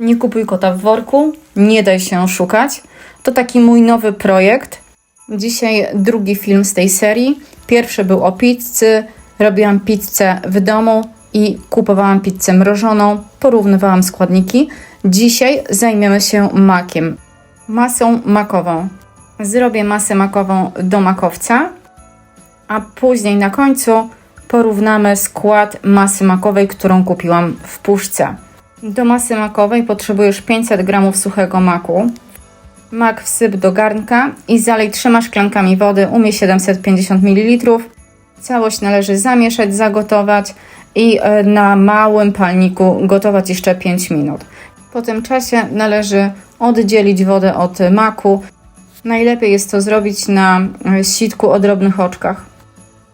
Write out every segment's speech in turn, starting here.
Nie kupuj kota w worku, nie daj się oszukać. To taki mój nowy projekt. Dzisiaj drugi film z tej serii. Pierwszy był o pizzy. Robiłam pizzę w domu i kupowałam pizzę mrożoną, porównywałam składniki. Dzisiaj zajmiemy się makiem. Masą makową. Zrobię masę makową do makowca, a później na końcu porównamy skład masy makowej, którą kupiłam w puszce. Do masy makowej potrzebujesz 500 g suchego maku. Mak wsyp do garnka i zalej trzema szklankami wody, umie 750 ml. Całość należy zamieszać, zagotować i e, na małym palniku gotować jeszcze 5 minut. Po tym czasie należy oddzielić wodę od maku. Najlepiej jest to zrobić na e, sitku o drobnych oczkach.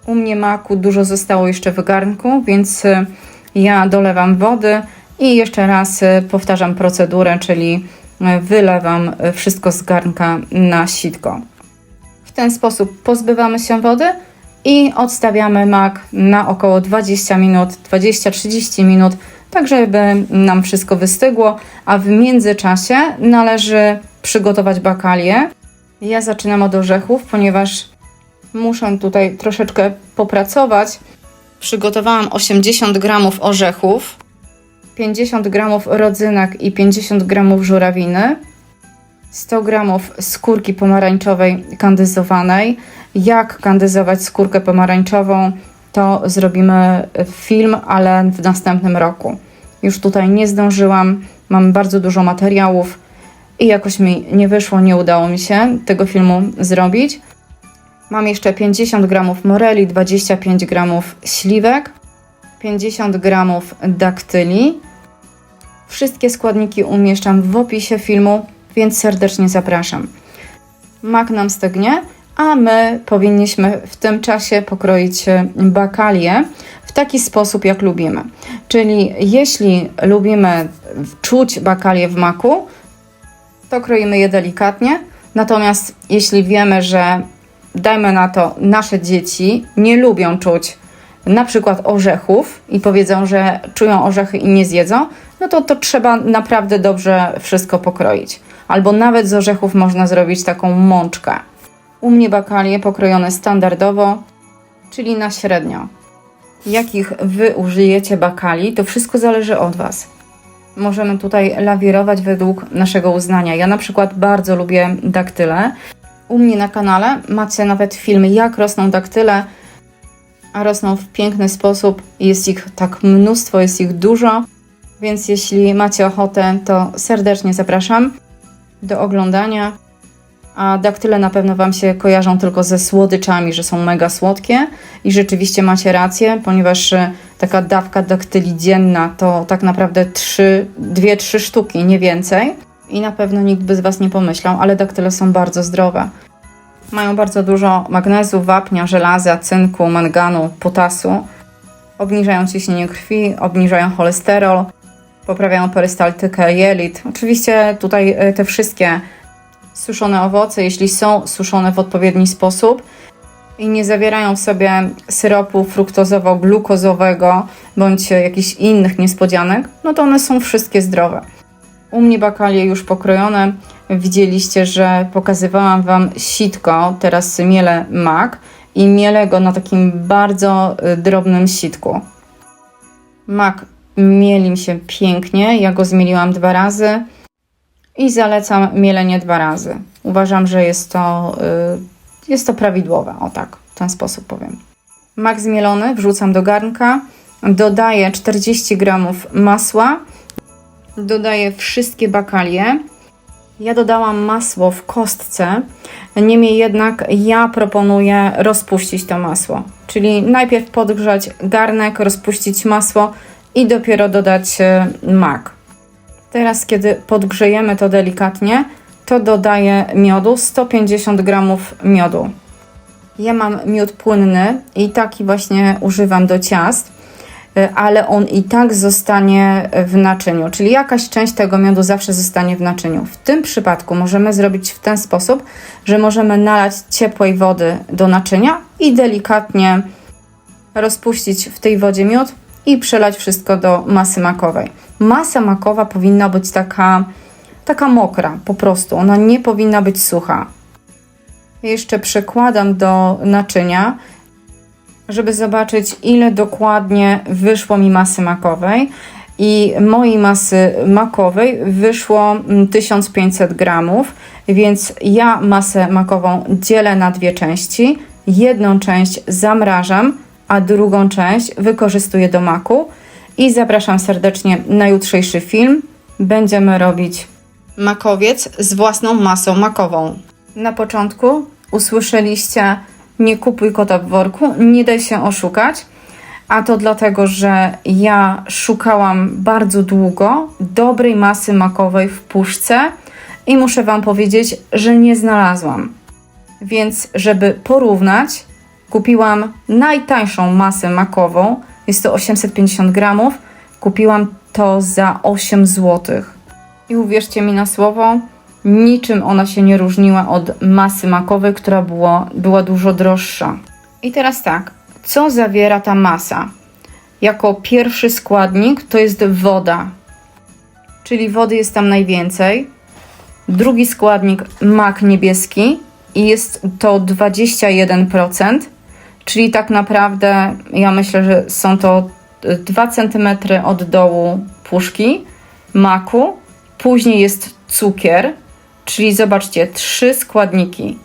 U mnie maku dużo zostało jeszcze w garnku, więc e, ja dolewam wody i jeszcze raz e, powtarzam procedurę, czyli e, wylewam e, wszystko z garnka na sitko. W ten sposób pozbywamy się wody i odstawiamy mak na około 20 minut, 20-30 minut, tak żeby nam wszystko wystygło, a w międzyczasie należy przygotować bakalię. Ja zaczynam od orzechów, ponieważ muszę tutaj troszeczkę popracować. Przygotowałam 80 gramów orzechów, 50 gramów rodzynek i 50 gramów żurawiny, 100 gramów skórki pomarańczowej kandyzowanej. Jak kandyzować skórkę pomarańczową, to zrobimy film, ale w następnym roku. Już tutaj nie zdążyłam, mam bardzo dużo materiałów i jakoś mi nie wyszło, nie udało mi się tego filmu zrobić. Mam jeszcze 50 gramów moreli, 25 gramów śliwek, 50 gramów daktyli. Wszystkie składniki umieszczam w opisie filmu, więc serdecznie zapraszam. Mak nam stygnie, a my powinniśmy w tym czasie pokroić e, bakalię w taki sposób, jak lubimy. Czyli jeśli lubimy czuć bakalię w maku, to kroimy je delikatnie. Natomiast jeśli wiemy, że dajmy na to, nasze dzieci nie lubią czuć na przykład orzechów i powiedzą, że czują orzechy i nie zjedzą, no to to trzeba naprawdę dobrze wszystko pokroić. Albo nawet z orzechów można zrobić taką mączkę. U mnie bakalie pokrojone standardowo, czyli na średnio. Jakich wy użyjecie bakali, to wszystko zależy od was. Możemy tutaj lawirować według naszego uznania. Ja na przykład bardzo lubię daktyle. U mnie na kanale macie nawet filmy, jak rosną daktyle, a rosną w piękny sposób. Jest ich tak mnóstwo, jest ich dużo, więc jeśli macie ochotę, to serdecznie zapraszam do oglądania. A daktyle na pewno Wam się kojarzą tylko ze słodyczami, że są mega słodkie i rzeczywiście macie rację, ponieważ e, taka dawka daktyli dzienna to tak naprawdę 2-3 sztuki, nie więcej. I na pewno nikt by z Was nie pomyślał, ale daktyle są bardzo zdrowe. Mają bardzo dużo magnezu, wapnia, żelaza, cynku, manganu, potasu. Obniżają ciśnienie krwi, obniżają cholesterol, poprawiają perystaltykę jelit. Oczywiście tutaj e, te wszystkie suszone owoce, jeśli są suszone w odpowiedni sposób i nie zawierają w sobie syropu fruktozowo-glukozowego bądź jakichś innych niespodzianek, no to one są wszystkie zdrowe. U mnie bakalie już pokrojone. Widzieliście, że pokazywałam Wam sitko, teraz mielę mak i mielę go na takim bardzo y, drobnym sitku. Mak mieli mi się pięknie, ja go zmieliłam dwa razy i zalecam mielenie dwa razy. Uważam, że jest to, y, jest to prawidłowe, o tak, w ten sposób powiem. Mak zmielony wrzucam do garnka, dodaję 40 g masła, dodaję wszystkie bakalie. Ja dodałam masło w kostce, niemniej jednak ja proponuję rozpuścić to masło. Czyli najpierw podgrzać garnek, rozpuścić masło i dopiero dodać e, mak. Teraz, kiedy podgrzejemy to delikatnie, to dodaję miodu 150 g miodu. Ja mam miód płynny i taki właśnie używam do ciast, ale on i tak zostanie w naczyniu, czyli jakaś część tego miodu zawsze zostanie w naczyniu. W tym przypadku możemy zrobić w ten sposób, że możemy nalać ciepłej wody do naczynia i delikatnie rozpuścić w tej wodzie miód i przelać wszystko do masy makowej. masa makowa powinna być taka, taka mokra, po prostu. Ona nie powinna być sucha. Jeszcze przekładam do naczynia, żeby zobaczyć, ile dokładnie wyszło mi masy makowej. I mojej masy makowej wyszło mm, 1500 gramów, więc ja masę makową dzielę na dwie części. Jedną część zamrażam, a drugą część wykorzystuję do maku. I zapraszam serdecznie na jutrzejszy film. Będziemy robić makowiec z własną masą makową. Na początku usłyszeliście nie kupuj kota w worku, nie daj się oszukać. A to dlatego, że ja szukałam bardzo długo dobrej masy makowej w puszce i muszę Wam powiedzieć, że nie znalazłam. Więc, żeby porównać, kupiłam najtańszą masę makową, jest to 850 gramów. Kupiłam to za 8 zł. I uwierzcie mi na słowo, niczym ona się nie różniła od masy makowej, która było, była dużo droższa. I teraz tak, co zawiera ta masa? Jako pierwszy składnik to jest woda, czyli wody jest tam najwięcej. Drugi składnik mak niebieski i jest to 21%, czyli tak naprawdę ja myślę, że są to 2 cm od dołu puszki maku. Później jest cukier, czyli zobaczcie, trzy składniki: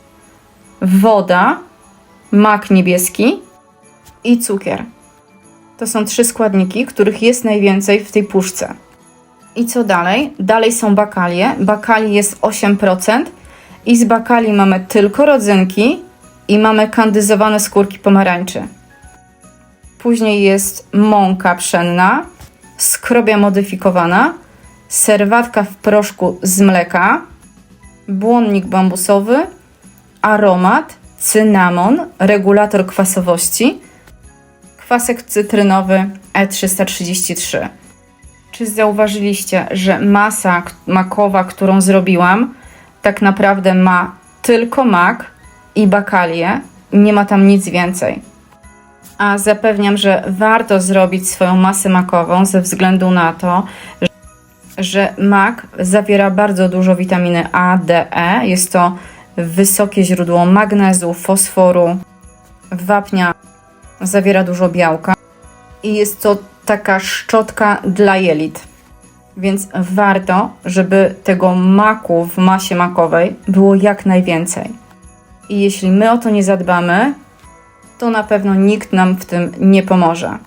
woda, mak niebieski i cukier. To są trzy składniki, których jest najwięcej w tej puszce. I co dalej? Dalej są bakalie. Bakali jest 8% i z bakali mamy tylko rodzynki i mamy kandyzowane skórki pomarańczy. Później jest mąka pszenna, skrobia modyfikowana, serwatka w proszku z mleka, błonnik bambusowy, aromat, cynamon, regulator kwasowości, kwasek cytrynowy E333. Czy zauważyliście, że masa makowa, którą zrobiłam, tak naprawdę ma tylko mak i bakalię, nie ma tam nic więcej. A zapewniam, że warto zrobić swoją masę makową ze względu na to, że mak zawiera bardzo dużo witaminy A, D, E. Jest to wysokie źródło magnezu, fosforu, wapnia, zawiera dużo białka i jest to taka szczotka dla jelit. Więc warto, żeby tego maku w masie makowej było jak najwięcej. I jeśli my o to nie zadbamy, to na pewno nikt nam w tym nie pomoże.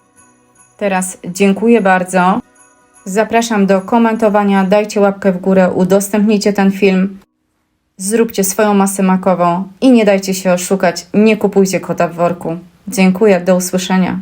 Teraz dziękuję bardzo. Zapraszam do komentowania, dajcie łapkę w górę, udostępnijcie ten film, zróbcie swoją masę makową i nie dajcie się oszukać, nie kupujcie kota w worku. Dziękuję, do usłyszenia.